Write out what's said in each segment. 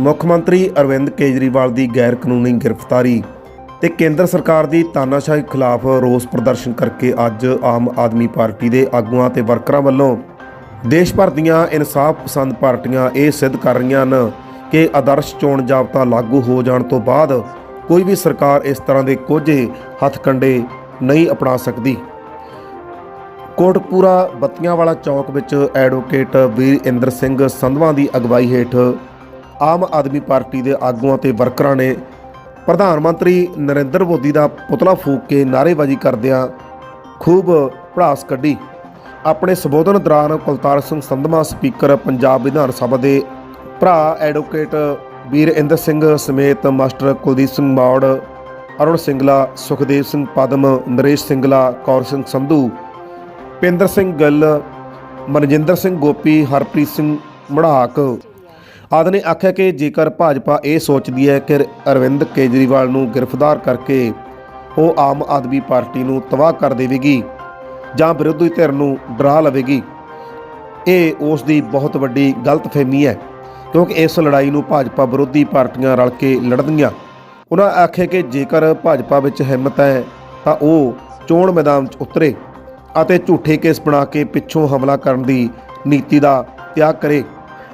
ਮੁੱਖ ਮੰਤਰੀ ਅਰਵਿੰਦ ਕੇਜਰੀਵਾਲ ਦੀ ਗੈਰ ਕਾਨੂੰਨੀ ਗ੍ਰਿਫਤਾਰੀ ਤੇ ਕੇਂਦਰ ਸਰਕਾਰ ਦੀ ਤਾਨਾਸ਼ਾਹੀ ਖਿਲਾਫ ਰੋਸ ਪ੍ਰਦਰਸ਼ਨ ਕਰਕੇ ਅੱਜ ਆਮ ਆਦਮੀ ਪਾਰਟੀ ਦੇ ਆਗੂਆਂ ਤੇ ਵਰਕਰਾਂ ਵੱਲੋਂ ਦੇਸ਼ ਭਰ ਦੀਆਂ ਇਨਸਾਫ ਪਸੰਦ ਪਾਰਟੀਆਂ ਇਹ ਸਿੱਧ ਕਰ ਰਹੀਆਂ ਹਨ ਕਿ ਆਦਰਸ਼ ਚੋਣ ਜਾਬਤਾ ਲਾਗੂ ਹੋ ਜਾਣ ਤੋਂ ਬਾਅਦ ਕੋਈ ਵੀ ਸਰਕਾਰ ਇਸ ਤਰ੍ਹਾਂ ਦੇ ਕੋਝੇ ਹੱਥਕੰਡੇ ਨਹੀਂ ਅਪਣਾ ਸਕਦੀ। ਕੋਟਪੂਰਾ ਬੱਤੀਆਂ ਵਾਲਾ ਚੌਕ ਵਿੱਚ ਐਡਵੋਕੇਟ ਵੀਰ ਇੰਦਰ ਸਿੰਘ ਸੰਧਵਾਂ ਦੀ ਅਗਵਾਈ ਹੇਠ ਆਮ ਆਦਮੀ ਪਾਰਟੀ ਦੇ ਆਗੂਆਂ ਤੇ ਵਰਕਰਾਂ ਨੇ ਪ੍ਰਧਾਨ ਮੰਤਰੀ ਨਰਿੰਦਰ ਮੋਦੀ ਦਾ ਪੁਤਲਾ ਫੂਕ ਕੇ ਨਾਅਰੇਬਾਜ਼ੀ ਕਰਦਿਆਂ ਖੂਬ ਭੜਾਸ ਕੱਢੀ। ਆਪਣੇ ਸੰਬੋਧਨ ਦੌਰਾਨ ਕੁਲਤਾਰ ਸਿੰਘ ਸੰਧਮਾ, ਸਪੀਕਰ ਪੰਜਾਬ ਵਿਧਾਨ ਸਭਾ ਦੇ ਭਰਾ ਐਡਵੋਕੇਟ ਵੀਰ ਇੰਦਰ ਸਿੰਘ ਸਮੇਤ ਮਾਸਟਰ ਕੁਲਦੀਪ ਸਿੰਘ ਮੌੜ, ਅਰੁਣ ਸਿੰਗਲਾ, ਸੁਖਦੇਵ ਸਿੰਘ ਪਦਮ, ਨਰੇਸ਼ ਸਿੰਗਲਾ, ਕੌਰ ਸਿੰਘ ਸੰਧੂ ਪਿੰਦਰ ਸਿੰਘ ਗਿੱਲ, ਮਨਜਿੰਦਰ ਸਿੰਘ ਗੋਪੀ, ਹਰਪ੍ਰੀਤ ਸਿੰਘ ਮੜਾਕ ਆਦਿ ਨੇ ਆਖਿਆ ਕਿ ਜੇਕਰ ਭਾਜਪਾ ਇਹ ਸੋਚਦੀ ਹੈ ਕਿ ਅਰਵਿੰਦ ਕੇਜਰੀਵਾਲ ਨੂੰ ਗ੍ਰਿਫਤਾਰ ਕਰਕੇ ਉਹ ਆਮ ਆਦਮੀ ਪਾਰਟੀ ਨੂੰ ਤਬਾਹ ਕਰ ਦੇਵੇਗੀ ਜਾਂ ਵਿਰੋਧੀ ਧਿਰ ਨੂੰ ਡਰਾ ਲਵੇਗੀ, ਇਹ ਉਸ ਦੀ ਬਹੁਤ ਵੱਡੀ ਗਲਤਫਹਿਮੀ ਹੈ, ਕਿਉਂਕਿ ਇਸ ਲੜਾਈ ਨੂੰ ਭਾਜਪਾ ਵਿਰੋਧੀ ਪਾਰਟੀਆਂ ਰਲ ਕੇ ਲੜਨਗੀਆਂ। ਉਹਨਾਂ ਆਖਿਆ ਕਿ ਜੇਕਰ ਭਾਜਪਾ ਵਿੱਚ ਹਿੰਮਤ ਹੈ, ਤਾਂ ਉਹ ਚੋਣ ਮੈਦਾਨ 'ਚ ਉਤਰੇ ਅਤੇ ਝੂਠੇ ਕੇਸ ਬਣਾ ਕੇ ਪਿੱਛੋਂ ਹਮਲਾ ਕਰਨ ਦੀ ਨੀਤੀ ਦਾ ਤਿਆਗ ਕਰੇ।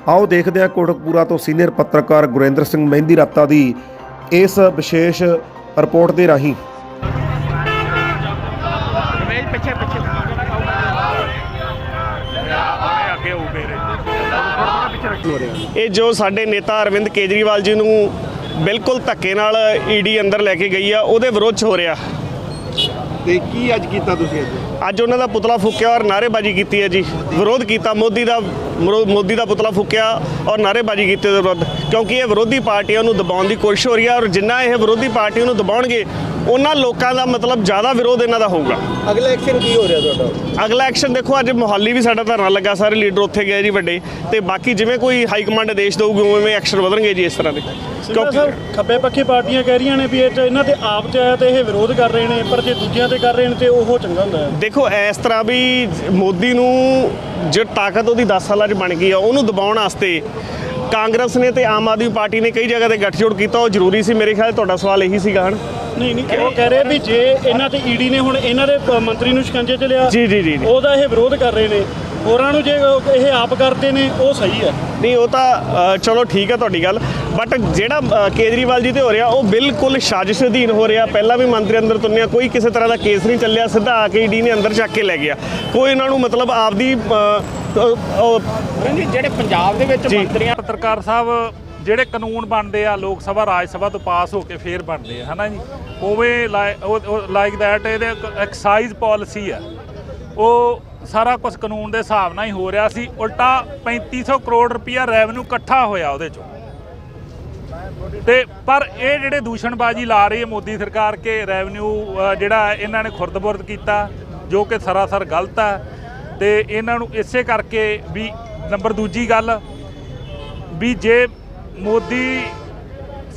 ਆਓ ਦੇਖਦੇ ਹਾਂ ਕੋਟਕਪੂਰਾ ਤੋਂ ਸੀਨੀਅਰ ਪੱਤਰਕਾਰ ਗੁਰਿੰਦਰ ਸਿੰਘ ਮਹਿੰਦੀ ਰੱਤਾ ਦੀ ਇਸ ਵਿਸ਼ੇਸ਼ ਰਿਪੋਰਟ ਦੇ ਰਾਹੀਂ। ਪਿੱਛੇ ਪਿੱਛੇ। ਇਹ ਜੋ ਸਾਡੇ ਨੇਤਾ ਅਰਵਿੰਦ ਕੇਜਰੀਵਾਲ ਜੀ ਨੂੰ ਬਿਲਕੁਲ ਧੱਕੇ ਨਾਲ ਈਡੀ ਅੰਦਰ ਲੈ ਕੇ ਗਈ ਆ ਉਹਦੇ ਵਿਰੋਧ 'ਚ ਹੋ ਰਿਹਾ। ਤੇ ਕੀ ਅੱਜ ਕੀਤਾ ਤੁਸੀਂ ਅੱਜ? ਅੱਜ ਉਹਨਾਂ ਦਾ ਪੁਤਲਾ ਫੂਕਿਆ ਔਰ ਨਾਅਰੇਬਾਜ਼ੀ ਕੀਤੀ ਹੈ ਜੀ। ਵਿਰੋਧ ਕੀਤਾ ਮੋਦੀ ਦਾ ਮੋਦੀ ਦਾ ਪੁਤਲਾ ਫੂਕਿਆ ਔਰ ਨਾਅਰੇਬਾਜ਼ੀ ਕੀਤੀ ਉਹਦੇ ਵਿਰੁੱਧ। ਕਿਉਂਕਿ ਇਹ ਵਿਰੋਧੀ ਪਾਰਟੀਆਂ ਨੂੰ ਦਬਾਉਣ ਦੀ ਕੋਸ਼ਿਸ਼ ਹੋ ਰਹੀ ਹੈ ਔਰ ਜਿੰਨਾ ਇਹ ਵਿਰੋਧੀ ਪਾਰਟੀਆਂ ਨੂੰ ਦਬਾਉਣਗੇ ਉਹਨਾਂ ਲੋਕਾਂ ਦਾ ਮਤਲਬ ਜ਼ਿਆਦਾ ਵਿਰੋਧ ਇਹਨਾਂ ਦਾ ਹੋਊਗਾ। ਅਗਲਾ ਐਕਸ਼ਨ ਕੀ ਹੋ ਰਿਹਾ ਤੁਹਾਡਾ? ਅਗਲਾ ਐਕਸ਼ਨ ਦੇਖੋ ਅੱਜ ਮੁਹਾਲੀ ਵੀ ਸਾਡਾ ਧਰਨਾ ਲੱਗਾ ਸਾਰੇ ਲੀਡਰ ਉੱਥੇ ਗਏ ਜੀ ਵੱਡੇ। ਤੇ ਬਾਕੀ ਜਿਵੇਂ ਕੋਈ ਹਾਈ ਕਮਾਂਡ ਆਦੇਸ਼ ਦਊਗੀ ਉਵੇਂ ਐਕਸ਼ਨ ਵਧਣਗੇ ਜੀ ਇਸ ਤਰ੍ਹਾਂ ਦੇ। ਕਿਉਂਕਿ ਖੱਬੇ ਪੱਖੀ ਪਾਰਟੀਆਂ ਕਹਿ ਰਹੀਆਂ ਨੇ ਵੀ ਇਹ 'ਚ ਇਹਨਾਂ ਤੇ ਆਪ ਚ ਆਇਆ ਤੇ ਇਹ ਵਿਰੋਧ ਕਰ ਰਹੇ ਨੇ ਪਰ ਜੇ ਦੂਜਿਆਂ ਤੇ ਕਰ ਰਹੇ ਨੇ ਤੇ ਉਹ ਚੰਗਾ ਹੁੰਦਾ ਹੈ। ਦੇਖੋ ਇਸ ਤਰ੍ਹਾਂ ਵੀ ਮੋਦੀ ਨੂੰ ਜੋ ਤਾਕਤ ਉਹਦੀ 10 ਸਾਲਾਂ 'ਚ ਬਣ ਗਈ ਆ ਉਹਨੂੰ ਦਬਾਉਣ ਵਾਸਤੇ ਕਾਂਗਰਸ ਨੇ ਤੇ ਆਮ ਆਦਮੀ ਪਾਰਟੀ ਨੇ ਕਈ ਜਗ੍ਹਾ ਤੇ ਗੱਠਜੋੜ ਕੀਤਾ। ਉਹ ਜ਼ਰੂਰੀ ਸੀ ਮੇਰੇ ਖਿਆਲ ਤੁਹਾਡਾ ਸਵਾਲ ਇਹੀ ਸੀਗਾ ਹਨ? ਨਹੀਂ ਨਹੀਂ ਉਹ ਕਹਿ ਰਹੇ ਵੀ ਜੇ ਇਹਨਾਂ ਤੇ ਈਡੀ ਨੇ ਹੁਣ ਇਹਨਾਂ ਦੇ ਮੰਤਰੀ ਨੂੰ ਸ਼ਿਕੰਜੇ ਚ ਲਿਆ ਜੀ ਜੀ ਜੀ। ਉਹਦਾ ਇਹ ਵਿਰੋਧ ਕਰ ਰਹੇ ਨੇ। ਹੋਰਾਂ ਨੂੰ ਜੇ ਇਹ ਆਪ ਕਰਦੇ ਨੇ ਉਹ ਸਹੀ ਹੈ। ਨਹੀਂ ਉਹ ਤਾਂ ਚਲੋ ਠੀਕ ਹੈ ਤੁਹਾਡੀ ਗੱਲ ਬਟ ਜਿਹੜਾ ਕੇਜਰੀਵਾਲ ਜੀ ਤੇ ਹੋ ਰਿਹਾ ਉਹ ਬਿਲਕੁਲ ਸਾਜ਼ਿਸ਼ ਅਧੀਨ ਹੋ ਰਿਹਾ। ਪਹਿਲਾਂ ਵੀ ਮੰਤਰੀ ਅੰਦਰ ਤੁੰਨਿਆ ਕੋਈ ਕਿਸੇ ਤਰ੍ਹਾਂ ਦਾ ਕੇਸ ਨਹੀਂ ਚੱਲਿਆ ਸਿੱਧਾ ਆ ਕੇ ਈਡੀ ਨੇ ਅੰਦਰ ਚੱਕ ਕੇ ਲੈ ਗਿਆ। ਕੋਈ ਇਹਨਾਂ ਨੂੰ ਮਤਲਬ ਆਪਦੀ ਜਿਹੜੇ ਪੰਜਾਬ ਦੇ ਵਿੱਚ। ਮੰਤਰੀਆਂ ਪੱਤਰਕਾਰ ਸਾਹਿਬ ਜਿਹੜੇ ਕਾਨੂੰਨ ਬਣਦੇ ਆ ਲੋਕ ਸਭਾ ਰਾਜ ਸਭਾ ਤੋਂ ਪਾਸ ਹੋ ਕੇ ਫੇਰ ਬਣਦੇ ਆ ਹਨਾ ਜੀ? ਉਵੇਂ ਲਾਈਕ ਦੈਟ ਇਹਦੇ ਐਕਸਾਈਜ਼ ਪਾਲਿਸੀ ਆ। ਉਹ ਸਾਰਾ ਕੁਝ ਕਾਨੂੰਨ ਦੇ ਹਿਸਾਬ ਨਾਲ ਹੀ ਹੋ ਰਿਹਾ ਸੀ, ਉਲਟਾ 3500 ਕਰੋੜ ਰੁਪਇਆ ਰੈਵਨਿਊ ਇਕੱਠਾ ਹੋਇਆ ਉਹਦੇ ਚੋਂ। ਤੇ ਪਰ ਇਹ ਜਿਹੜੇ ਦੂਸ਼ਣਬਾਜ਼ੀ ਲਾ ਰਹੀ ਹੈ ਮੋਦੀ ਸਰਕਾਰ ਕੇ ਰੈਵਨਿਊ ਜਿਹੜਾ ਇਹਨਾਂ ਨੇ ਖੁਰਦਬੁਰਦ ਕੀਤਾ, ਜੋ ਕਿ ਸਰਾਸਰ ਗਲਤ ਹੈ ਤੇ ਇਹਨਾਂ ਨੂੰ ਇਸੇ ਕਰਕੇ ਵੀ ਨੰਬਰ ਦੂਜੀ ਗੱਲ, ਵੀ ਜੇ ਮੋਦੀ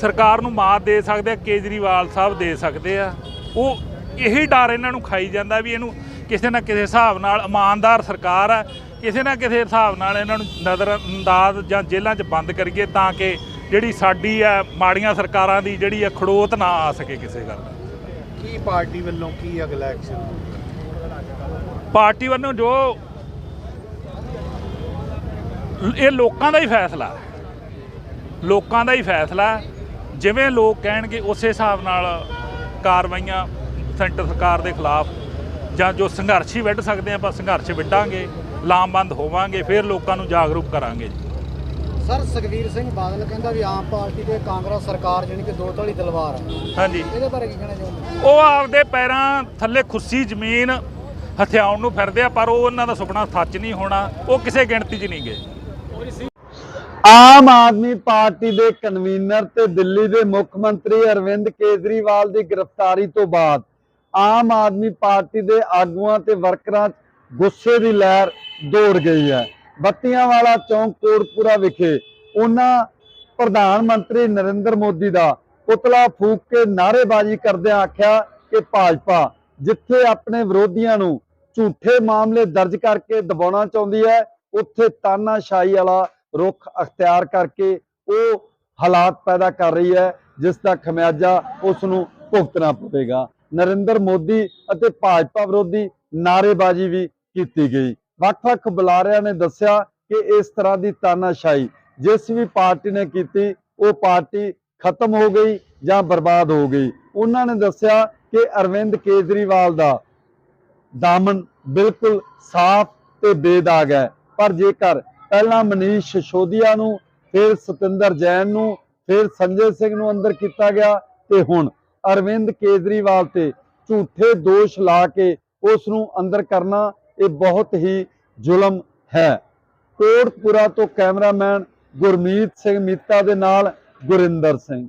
ਸਰਕਾਰ ਨੂੰ ਮਾਤ ਦੇ ਸਕਦੇ ਆ, ਕੇਜਰੀਵਾਲ ਸਾਹਿਬ ਦੇ ਸਕਦੇ ਆ, ਉਹ ਇਹੀ ਡਰ ਇਹਨਾਂ ਨੂੰ ਖਾਈ ਜਾਂਦਾ ਵੀ ਇਹਨੂੰ ਕਿਸੇ ਨਾ ਕਿਸੇ ਹਿਸਾਬ ਨਾਲ ਇਮਾਨਦਾਰ ਸਰਕਾਰ ਹੈ ਕਿਸੇ ਨਾ ਕਿਸੇ ਹਿਸਾਬ ਨਾਲ ਇਹਨਾਂ ਨੂੰ ਨਜ਼ਰ ਅੰਦਾਜ਼ ਜਾਂ ਜੇਲ੍ਹਾਂ 'ਚ ਬੰਦ ਕਰੀਏ ਤਾਂ ਕਿ ਜਿਹੜੀ ਸਾਡੀ ਆ ਮਾੜੀਆਂ ਸਰਕਾਰਾਂ ਦੀ ਜਿਹੜੀ ਆ ਖੜੋਤ ਨਾ ਆ ਸਕੇ ਕਿਸੇ ਗੱਲ ਦਾ ਕੀ ਪਾਰਟੀ ਵੱਲੋਂ ਕੀ ਅਗਲਾ ਐਕਸ਼ਨ ਪਾਰਟੀ ਵੱਲੋਂ ਜੋ ਇਹ ਲੋਕਾਂ ਦਾ ਹੀ ਫੈਸਲਾ ਹੈ। ਲੋਕਾਂ ਦਾ ਹੀ ਫੈਸਲਾ ਹੈ। ਜਿਵੇਂ ਲੋਕ ਕਹਿਣਗੇ ਉਸੇ ਹਿਸਾਬ ਨਾਲ ਕਾਰਵਾਈਆਂ ਸੈਂਟਰ ਸਰਕਾਰ ਦੇ ਖਿਲਾਫ ਜਾਂ ਜੋ ਸੰਘਰਸ਼ ਹੀ ਵਿੱਢ ਸਕਦੇ ਆਪਾਂ ਸੰਘਰਸ਼ ਵਿੱਢਾਂਗੇ ਲਾਮਬੰਦ ਹੋਵਾਂਗੇ ਫਿਰ ਲੋਕਾਂ ਨੂੰ ਜਾਗਰੂਕ ਕਰਾਂਗੇ ਜੀ। ਸਰ ਸੁਖਵੀਰ ਸਿੰਘ ਬਾਦਲ ਕਹਿੰਦਾ ਵੀ ਆਮ ਪਾਰਟੀ ਤੇ ਕਾਂਗਰਸ ਸਰਕਾਰ ਜਾਣੀ ਕਿ ਦੋ ਧੜੀ ਤਲਵਾਰ ਹੈ ਹਾਂਜੀ। ਇਹਦੇ ਬਾਰੇ ਕੀ ਕਹਿਣਾ ਚਾਹੁੰਦੇ ਉਹ ਆਪਦੇ ਪੈਰਾਂ ਥੱਲੇ ਖੁੱਸੀ ਜ਼ਮੀਨ ਹਥਿਆਉਣ ਨੂੰ ਫਿਰਦੇ ਆ ਪਰ ਉਹ ਉਹਨਾਂ ਦਾ ਸੁਪਨਾ ਸੱਚ ਨਹੀਂ ਹੋਣਾ ਉਹ ਕਿਸੇ ਗਿਣਤੀ 'ਚ ਨਹੀਂ ਗਏ। ਆਮ ਆਦਮੀ ਪਾਰਟੀ ਦੇ ਕਨਵੀਨਰ ਤੇ ਦਿੱਲੀ ਦੇ ਮੁੱਖ ਮੰਤਰੀ ਅਰਵਿੰਦ ਕੇਜਰੀਵਾਲ ਦੀ ਗ੍ਰਿਫਤਾਰੀ ਤੋਂ ਬਾਅਦ ਆਮ ਆਦਮੀ ਪਾਰਟੀ ਦੇ ਆਗੂਆਂ ਤੇ ਵਰਕਰਾਂ 'ਚ ਗੁੱਸੇ ਦੀ ਲਹਿਰ ਦੌੜ ਗਈ ਹੈ। ਬੱਤੀਆਂ ਵਾਲਾ ਚੌਂਕ ਕੋਟਪੂਰਾ ਵਿਖੇ ਉਹਨਾਂ ਪ੍ਰਧਾਨ ਮੰਤਰੀ ਨਰਿੰਦਰ ਮੋਦੀ ਦਾ ਪੁਤਲਾ ਫੂਕ ਕੇ ਨਾਅਰੇਬਾਜ਼ੀ ਕਰਦਿਆਂ ਆਖਿਆ ਕਿ ਭਾਜਪਾ ਜਿੱਥੇ ਆਪਣੇ ਵਿਰੋਧੀਆਂ ਨੂੰ ਝੂਠੇ ਮਾਮਲੇ ਦਰਜ ਕਰਕੇ ਦਬਾਉਣਾ ਚਾਹੁੰਦੀ ਹੈ, ਉੱਥੇ ਤਾਨਾਸ਼ਾਹੀ ਵਾਲਾ ਰੁਖ ਅਖਤਿਆਰ ਕਰਕੇ ਉਹ ਹਾਲਾਤ ਪੈਦਾ ਕਰ ਰਹੀ ਹੈ, ਜਿਸ ਦਾ ਖਮਿਆਜਾ ਉਸ ਨੂੰ ਭੁਗਤਣਾ ਪਵੇਗਾ। ਨਰਿੰਦਰ ਮੋਦੀ ਅਤੇ ਭਾਜਪਾ ਵਿਰੋਧੀ ਨਾਅਰੇਬਾਜ਼ੀ ਵੀ ਕੀਤੀ ਗਈ। ਵੱਖ-ਵੱਖ ਬੁਲਾਰਿਆਂ ਨੇ ਦੱਸਿਆ ਕਿ ਇਸ ਤਰ੍ਹਾਂ ਦੀ ਤਾਨਾਸ਼ਾਹੀ ਜਿਸ ਵੀ ਪਾਰਟੀ ਨੇ ਕੀਤੀ, ਉਹ ਪਾਰਟੀ ਖਤਮ ਹੋ ਗਈ ਜਾਂ ਬਰਬਾਦ ਹੋ ਗਈ। ਉਹਨਾਂ ਨੇ ਦੱਸਿਆ ਕਿ ਅਰਵਿੰਦ ਕੇਜਰੀਵਾਲ ਦਾ ਦਾਮਨ ਬਿਲਕੁਲ ਸਾਫ਼ ਤੇ ਬੇਦਾਗ ਹੈ। ਪਰ ਜੇਕਰ ਪਹਿਲਾਂ ਮਨੀਸ਼ ਸਸ਼ੋਦੀਆ ਨੂੰ, ਫਿਰ ਸਤਿੰਦਰ ਜੈਨ ਨੂੰ, ਫਿਰ ਸੰਜੇ ਸਿੰਘ ਨੂੰ ਅੰਦਰ ਕੀਤਾ ਗਿਆ ਤੇ ਹੁਣ ਅਰਵਿੰਦ ਕੇਜਰੀਵਾਲ ਤੇ ਝੂਠੇ ਦੋਸ਼ ਲਾ ਕੇ ਉਸ ਨੂੰ ਅੰਦਰ ਕਰਨਾ ਇਹ ਬਹੁਤ ਹੀ ਜ਼ੁਲਮ ਹੈ। ਕੋਟਪੁਰਾ ਤੋਂ ਕੈਮਰਾਮੈਨ ਗੁਰਮੀਤ ਸਿੰਘ ਮੀਤਾ ਦੇ ਨਾਲ ਗੁਰਿੰਦਰ ਸਿੰਘ।